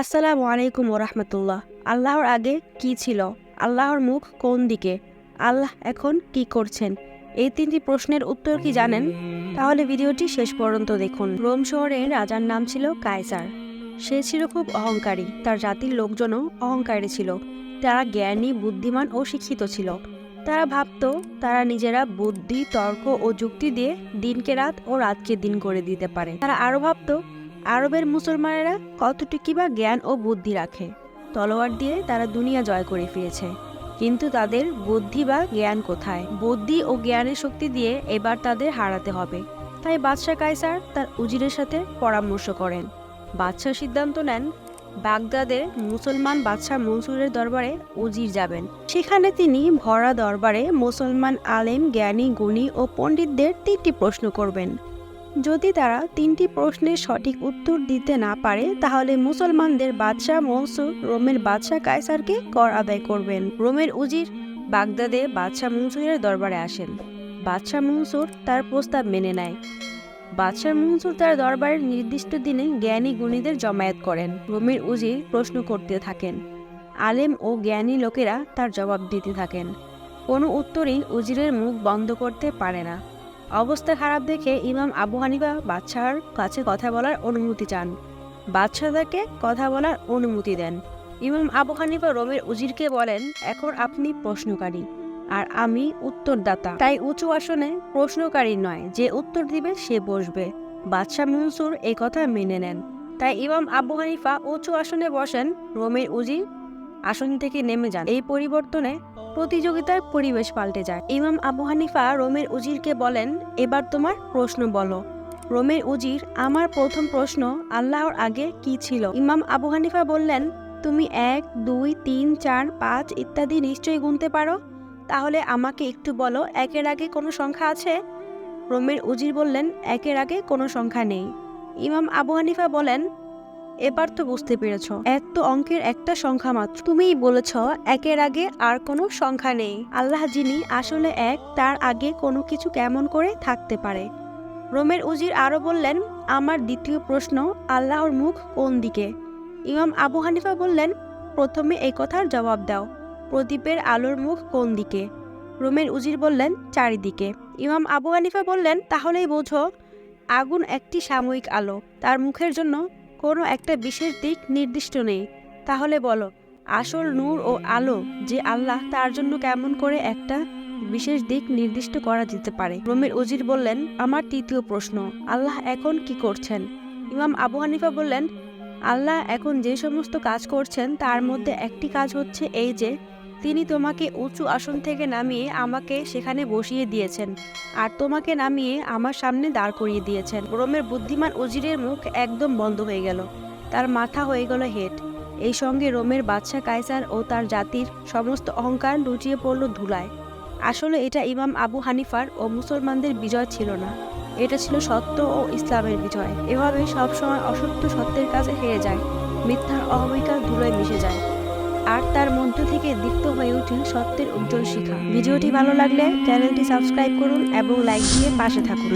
আসসালামু আলাইকুম ওরহমতুল্লাহ। আল্লাহর আগে কি ছিল? আল্লাহর মুখ কোন দিকে? আল্লাহ এখন কি করছেন? এই তিনটি প্রশ্নের উত্তর কি জানেন? তাহলে ভিডিওটি শেষ পর্যন্ত দেখুন। রোম শহরের রাজার নাম ছিল কায়সার। সে ছিল খুব অহংকারী। তার জাতির লোকজনও অহংকারী ছিল। তারা জ্ঞানী, বুদ্ধিমান ও শিক্ষিত ছিল। তারা ভাবত, তারা নিজেরা বুদ্ধি, তর্ক ও যুক্তি দিয়ে দিনকে রাত ও রাতকে দিন করে দিতে পারে। তারা আরও ভাবত আরবের মুসলমানেরা কতটুকু বা জ্ঞান ও বুদ্ধি রাখে? তলোয়ার দিয়ে তারা দুনিয়া জয় করে ফিরেছে। কিন্তু তাদের বুদ্ধি বা জ্ঞান কোথায়? বুদ্ধি ও জ্ঞানের শক্তি দিয়ে এবার তাদের হারাতে হবে। তাই বাদশাহ কায়সার তার উজিরের সাথে পরামর্শ করেন। বাদশাহ সিদ্ধান্ত নেন, বাগদাদের মুসলমান বাদশাহ মনসুরের দরবারে উজির যাবেন। সেখানে তিনি ভরা দরবারে মুসলমান আলেম, জ্ঞানী, গুণী ও পণ্ডিতদের তিনটি প্রশ্ন করবেন। যদি তারা তিনটি প্রশ্নের সঠিক উত্তর দিতে না পারে, তাহলে মুসলমানদের বাদশাহ মনসুর রোমের বাদশাহ কায়সারকে কর আদায় করবেন। রোমের উজির বাগদাদে বাদশাহ মনসুরের দরবারে আসেন। বাদশাহ মনসুর তার প্রস্তাব মেনে নেয়। বাদশাহ মনসুর তার দরবারের নির্দিষ্ট দিনে জ্ঞানী গুণীদের জমায়েত করেন। রোমের উজির প্রশ্ন করতে থাকেন। আলেম ও জ্ঞানী লোকেরা তার জবাব দিতে থাকেন। কোনো উত্তরই উজিরের মুখ বন্ধ করতে পারে না। অবস্থা খারাপ দেখে ইমাম আবু হানিফা বাদশাহর কাছে কথা বলার অনুমতি চান। বাদশাহ তাকে কথা বলার অনুমতি দেন। ইমাম আবু হানিফা রোমের উজিরকে বলেন, এখন আপনি প্রশ্নকারী, আর আমি উত্তরদাতা। তাই উঁচু আসনে প্রশ্নকারী নয়, যে উত্তর দিবে সে বসবে। বাদশাহ মনসুর এই কথা মেনে নেন। তাই ইমাম আবু হানিফা উঁচু আসনে বসেন, রোমের উজির আসন থেকে নেমে যান। এই পরিবর্তনে প্রতিযোগিতার পরিবেশ পাল্টে যায়। ইমাম আবু হানিফা রোমের উজিরকে বলেন, এবার তোমার প্রশ্ন বলো। রোমের উজির, আমার প্রথম প্রশ্ন, আল্লাহর আগে কি ছিল? ইমাম আবু হানিফা বললেন, তুমি এক, দুই, তিন, চার, পাঁচ ইত্যাদি নিশ্চয়ই গুনতে পারো। তাহলে আমাকে একটু বলো, একের আগে কোনো সংখ্যা আছে? রোমের উজির বললেন, একের আগে কোনো সংখ্যা নেই। ইমাম আবু হানিফা বলেন এবার তো বুঝতে পেরেছ, এক তো অঙ্কের একটা সংখ্যা মাত্র। তুমিই বলেছ, একের আগে আর কোনো সংখ্যা নেই। আল্লাহ যিনি আসলে এক, তার আগে কোনো কিছু কেমন করে থাকতে পারে। রোমের উজির আরও বললেন, আমার দ্বিতীয় প্রশ্ন, আল্লাহর মুখ কোন দিকে? ইমাম আবু হানিফা বললেন, প্রথমে এই কথার জবাব দাও, প্রদীপের আলোর মুখ কোন দিকে? রোমের উজির বললেন, চারিদিকে। ইমাম আবু হানিফা বললেন, তাহলেই বোঝো, আগুন একটি সাময়িক আলো, তার মুখের জন্য কোনো একটা বিশেষ দিক নির্দিষ্ট নেই। তাহলে বলো, আসল নূর ও আলো যে আল্লাহ তার জন্য কেমন করে একটা বিশেষ দিক নির্দিষ্ট করা যেতে পারে। রোমের উজির বললেন, আমার তৃতীয় প্রশ্ন, আল্লাহ এখন কি করছেন? ইমাম আবু হানিফা বললেন, আল্লাহ এখন যে সমস্ত কাজ করছেন তার মধ্যে একটি কাজ হচ্ছে এই যে তিনি তোমাকে উঁচু আসন থেকে নামিয়ে আমাকে সেখানে বসিয়ে দিয়েছেন আর তোমাকে নামিয়ে আমার সামনে দাঁড় করিয়ে দিয়েছেন। রোমের বুদ্ধিমান উজিরের মুখ একদম বন্ধ হয়ে গেল। তার মাথা হয়ে গেল হেট। এই সঙ্গে রোমের বাদশাহ কায়সার ও তার জাতির সমস্ত অহংকার লুটিয়ে পড়ল ধুলায়। আসলে এটা ইমাম আবু হানিফার ও মুসলমানদের বিজয় ছিল না। এটা ছিল সত্য ও ইসলামের বিজয়। এভাবে সবসময় অসত্য সত্যের কাছে হেরে যায়। মিথ্যার অহমিকার ধুলোয় মিশে যায়। আর তার মধ্য থেকে দীপ্ত হয়ে উঠেন সত্যের উজ্জ্বল শিখা। ভিডিওটি ভালো লাগলে চ্যানেলটি সাবস্ক্রাইব করুন এবং লাইক দিয়ে পাশে থাকুন।